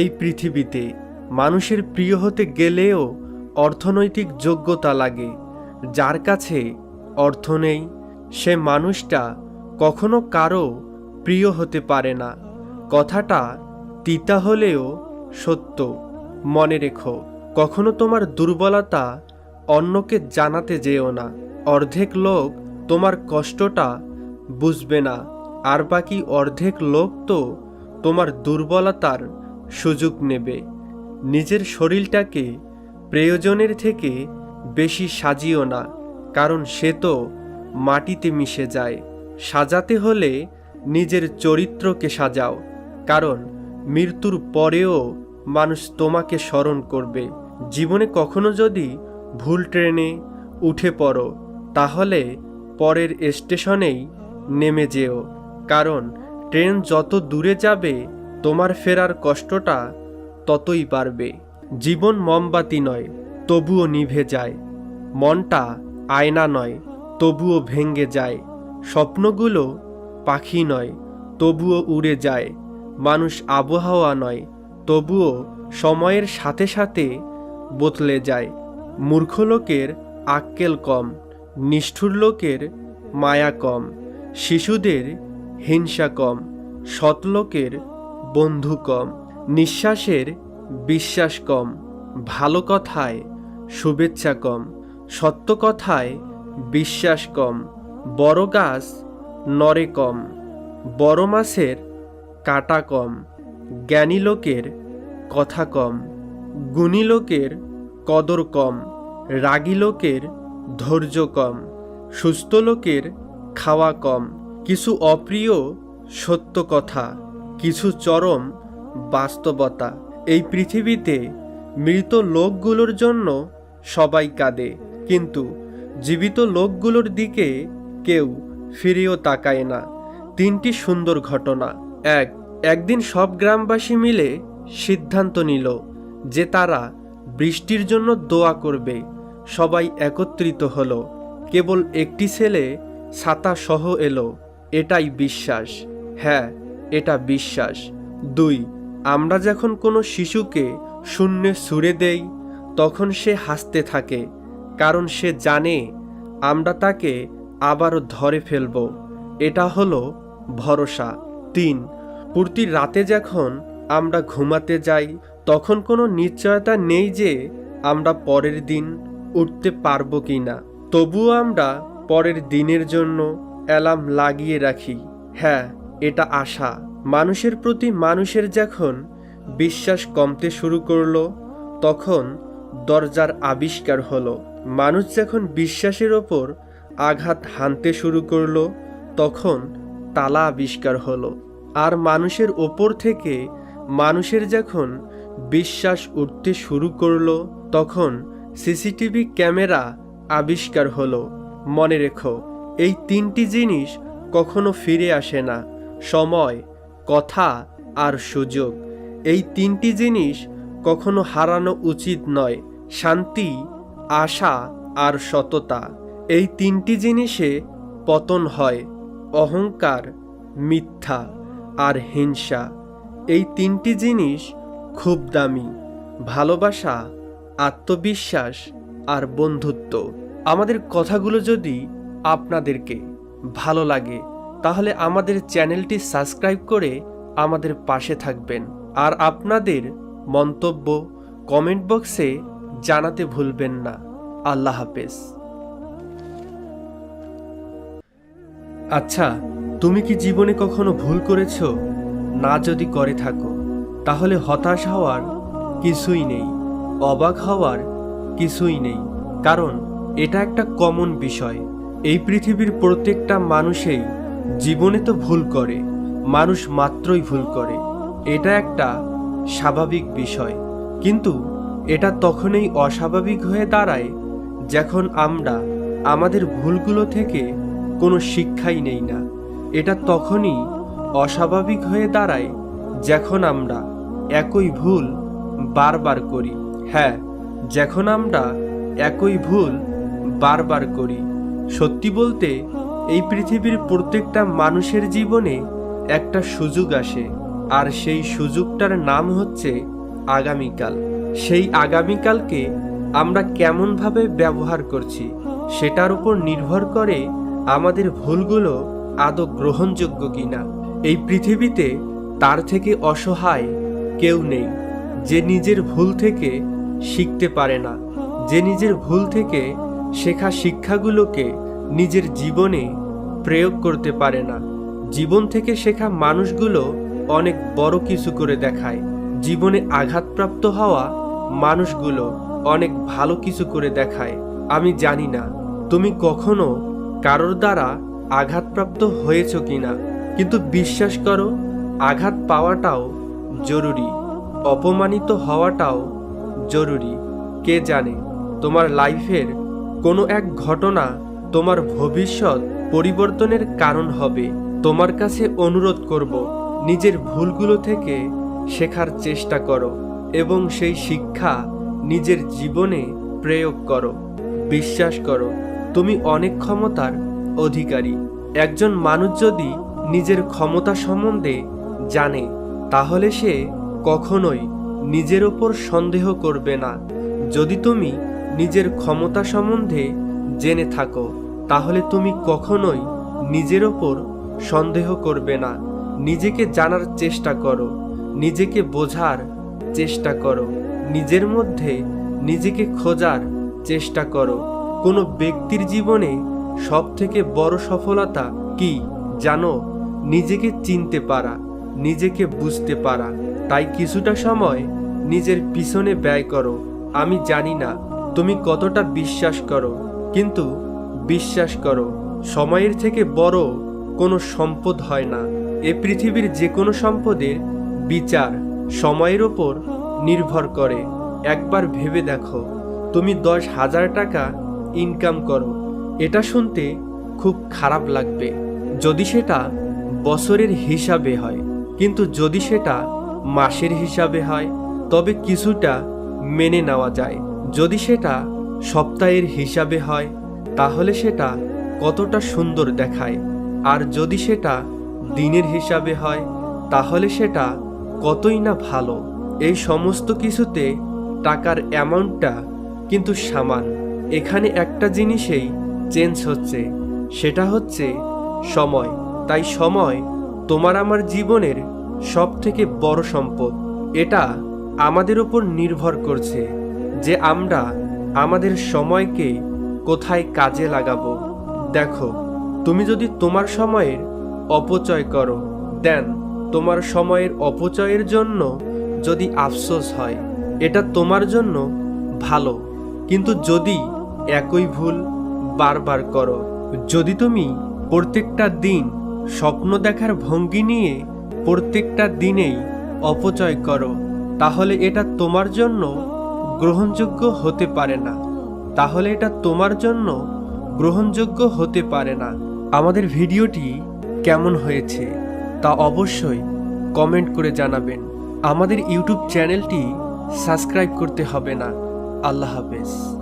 এই পৃথিবীতে মানুষের প্রিয় হতে গেলেও অর্থনৈতিক যোগ্যতা লাগে। যার কাছে অর্থ নেই, সে মানুষটা কখনো কারও প্রিয় হতে পারে না। কথাটা তিতা হলেও সত্য। মনে রেখো, কখনো তোমার দুর্বলতা অন্যকে জানাতে যেও না। অর্ধেক লোক তোমার কষ্টটা বুঝবে না, আর বাকি অর্ধেক লোক তো তোমার দুর্বলতার সুযোগ নেবে। নিজের শরীরটাকে প্রয়োজনের থেকে বেশি সাজিও না, কারণ সে তো মাটিতে মিশে যায়। সাজাতে হলে নিজের চরিত্রকে সাজাও, কারণ মৃত্যুর পরেও মানুষ তোমাকে স্মরণ করবে। জীবনে কখনো যদি ভুল ট্রেনে উঠে পড়ো, তাহলে পরের স্টেশনেই নেমে যেও, কারণ ট্রেন যত দূরে যাবে তোমার ফেরার কষ্টটা ততই বাড়বে। জীবন মোমবাতি নয়, তবুও নিভে যায়। মনটা আয়না নয়, তবুও ভেঙ্গে যায়। স্বপ্নগুলো পাখি নয়, তবুও উড়ে যায়। মানুষ আবহাওয়া নয়, তবুও সময়ের সাথে সাথে বদলে যায়। মূর্খ লোকের আক্কেল কম, নিষ্ঠুর লোকের মায়া কম, শিশুদের হিংসা কম, সৎ লোকের বন্ধু কম, নিঃশ্বাসের বিশ্বাস কম, ভালো কথায় শুভেচ্ছা কম, সত্য কথায় বিশ্বাস কম, বড় গাছ নরে কম, বড় মাছের কাটা কম, জ্ঞানী লোকের কথা কম, গুণী লোকের কদর কম, রাগী লোকের ধৈর্য কম, সুস্থ লোকের খাওয়া কম, কিছু অপ্রিয় সত্য কথা। কিছু চরম বাস্তবতা। এই পৃথিবীতে মৃত লোকগুলোর জন্য সবাই কাঁদে, কিন্তু জীবিত লোকগুলোর দিকে কেউ ফিরেও তাকায় না। তিনটি সুন্দর ঘটনা। এক, একদিন সব গ্রামবাসী মিলে সিদ্ধান্ত নিল যে তারা বৃষ্টির জন্য দোয়া করবে। সবাই একত্রিত হলো। কেবল একটি ছেলে ছাতা সহ এলো। এটাই বিশ্বাস। হ্যাঁ এটা বিশ্বাস। দুই, আমরা যখন কোনো শিশুকে শূন্যে সুরে দেই, তখন সে হাসতে থাকে, কারণ সে জানে আমরা তাকে আবারও ধরে ফেলব। এটা হলো ভরসা। তিন, প্রতি রাতে যখন আমরা ঘুমাতে যাই, তখন কোনো নিশ্চয়তা নেই যে আমরা পরের দিন উঠতে পারব কি না তবুও আমরা পরের দিনের জন্য অ্যালার্ম লাগিয়ে রাখি। হ্যাঁ এটা আশা। মানুষের প্রতি মানুষের যখন বিশ্বাস কমতে শুরু করল, তখন দরজার আবিষ্কার হলো। মানুষ যখন বিশ্বাসের ওপর আঘাত হানতে শুরু করল, তখন তালা আবিষ্কার হলো। আর মানুষের ওপর থেকে মানুষের যখন বিশ্বাস উঠতে শুরু করল, তখন সিসিটিভি ক্যামেরা আবিষ্কার হলো। মনে রেখো, এই তিনটি জিনিস কখনো ফিরে আসে না। সময়, কথা আর সুযোগ। এই তিনটি জিনিস কখনো হারানো উচিত নয়, শান্তি, আশা আর সততা। এই তিনটি জিনিসে পতন হয়, অহংকার, মিথ্যা আর হিংসা। এই তিনটি জিনিস খুব দামি, ভালোবাসা, আত্মবিশ্বাস আর বন্ধুত্ব। আমাদের কথাগুলো যদি আপনাদেরকে ভালো লাগে তাহলে আমাদের চ্যানেলটি সাবস্ক্রাইব করে আমাদের পাশে থাকবেন। আর আপনাদের মন্তব্য কমেন্ট বক্সে জানাতে ভুলবেন না। আল্লাহ হাফেজ। আচ্ছা তুমি কি জীবনে কখনো ভুল করেছ? না যদি করে থাকো, তাহলে হতাশ হওয়ার কিছুই নেই, অবাক হওয়ার কিছুই নেই। কারণ এটা একটা কমন বিষয়। এই পৃথিবীর প্রত্যেকটা মানুষেই জীবনে তো ভুল করে, মানুষ মাত্রই ভুল করে। এটা একটা স্বাভাবিক বিষয়। কিন্তু এটা তখনই অস্বাভাবিক হয়ে দাঁড়ায় যখন আমরা আমাদের ভুলগুলো থেকে কোনো শিক্ষাই নেই না। এটা তখনই অস্বাভাবিক হয়ে দাঁড়ায় যখন আমরা একই ভুল বারবার করি। হ্যাঁ যখন আমরা একই ভুল বারবার করি। সত্যি বলতে এই পৃথিবীর প্রত্যেকটা মানুষের জীবনে একটা সুযোগ আসে, আর সেই সুযোগটার নাম হচ্ছে আগামীকাল। সেই আগামীকালকে আমরা কেমনভাবে ব্যবহার করছি, সেটার উপর নির্ভর করে আমাদের ভুলগুলো আদৌ গ্রহণযোগ্য কিনা। এই পৃথিবীতে তার থেকে অসহায় কেউ নেই, যে নিজের ভুল থেকে শিখতে পারে না, যে নিজের ভুল থেকে শেখা শিক্ষাগুলোকে নিজের জীবনে প্রয়োগ করতে পারে না। জীবন থেকে শেখা মানুষগুলো অনেক বড় কিছু করে দেখায়। জীবনে আঘাতপ্রাপ্ত হওয়া মানুষগুলো অনেক ভালো কিছু করে দেখায়। আমি জানি না, তুমি কখনো কারোর দ্বারা আঘাতপ্রাপ্ত হয়েছ কিনা, কিন্তু বিশ্বাস করো, আঘাত পাওয়াটাও জরুরি, অপমানিত হওয়াটাও জরুরি। কে জানে, তোমার লাইফের কোনো এক ঘটনা তোমার ভবিষ্যৎ পরিবর্তনের কারণ হবে। তোমার কাছে অনুরোধ করব, নিজের ভুলগুলো থেকে শেখার চেষ্টা করো এবং সেই শিক্ষা নিজের জীবনে প্রয়োগ করো। বিশ্বাস করো, তুমি অনেক ক্ষমতার অধিকারী। একজন মানুষ যদি নিজের ক্ষমতা সম্বন্ধে জানে, তাহলে সে কখনোই নিজের ওপর সন্দেহ করবে না। যদি তুমি নিজের ক্ষমতা সম্বন্ধে জেনে থাকো, তাহলে তুমি কখনোই নিজের ওপর সন্দেহ করবে না। নিজেকে জানার চেষ্টা করো, নিজেকে বোঝার চেষ্টা করো, নিজের মধ্যে নিজেকে খোঁজার চেষ্টা করো। কোনো ব্যক্তির জীবনে সব থেকে বড় সফলতা কি জানো? নিজেকে চিনতে পারা, নিজেকে বুঝতে পারা। তাই কিছুটা সময় নিজের পিছনে ব্যয় করো। আমি জানি না, তুমি কতটা বিশ্বাস করো। কিন্তু বিশ্বাস করো, সময়ের থেকে বড় কোনো সম্পদ হয় না। এ পৃথিবীর যে কোনো সম্পদের বিচার সময়ের ওপর নির্ভর করে। একবার ভেবে দেখো, তুমি দশ হাজার টাকা ইনকাম করো। এটা শুনতে খুব খারাপ লাগবে। যদি সেটা বছরের হিসাবে হয়, কিন্তু যদি সেটা মাসের হিসাবে হয়, তবে কিছুটা মেনে নেওয়া যায়। যদি সেটা সপ্তাহের হিসাবে হয়, তাহলে সেটা কতটা সুন্দর দেখায়। আর যদি সেটা দিনের হিসাবে হয়, তাহলে সেটা কতই না ভালো। এই সমস্ত কিছুতে টাকার অ্যামাউন্টটা কিন্তু সামান। এখানে একটা জিনিসেই চেঞ্জ হচ্ছে, সেটা হচ্ছে সময়। তাই সময় তোমার আমার জীবনের সব থেকে বড় সম্পদ। এটা আমাদের উপর নির্ভর করছে যে আমরা আমাদের সময়কে কোথায় কাজে লাগাবো? দেখো, তুমি যদি তোমার সময়ের অপচয় করো, দেন তোমার সময়ের অপচয়ের জন্য যদি আফসোস হয়, এটা তোমার জন্য ভালো। কিন্তু যদি একই ভুল বারবার করো, যদি তুমি প্রত্যেকটা দিন স্বপ্ন দেখার ভঙ্গি নিয়ে প্রত্যেকটা দিনেই অপচয় করো, তাহলে এটা তোমার জন্য গ্রহণযোগ্য হতে পারে না। তাহলে এটা তোমার জন্য গ্রহণযোগ্য হতে পারে না। আমাদের ভিডিওটি কেমন হয়েছে তা অবশ্যই কমেন্ট করে জানাবেন। আমাদের ইউটিউব চ্যানেলটি সাবস্ক্রাইব করতে হবে না। আল্লাহ হাফেজ।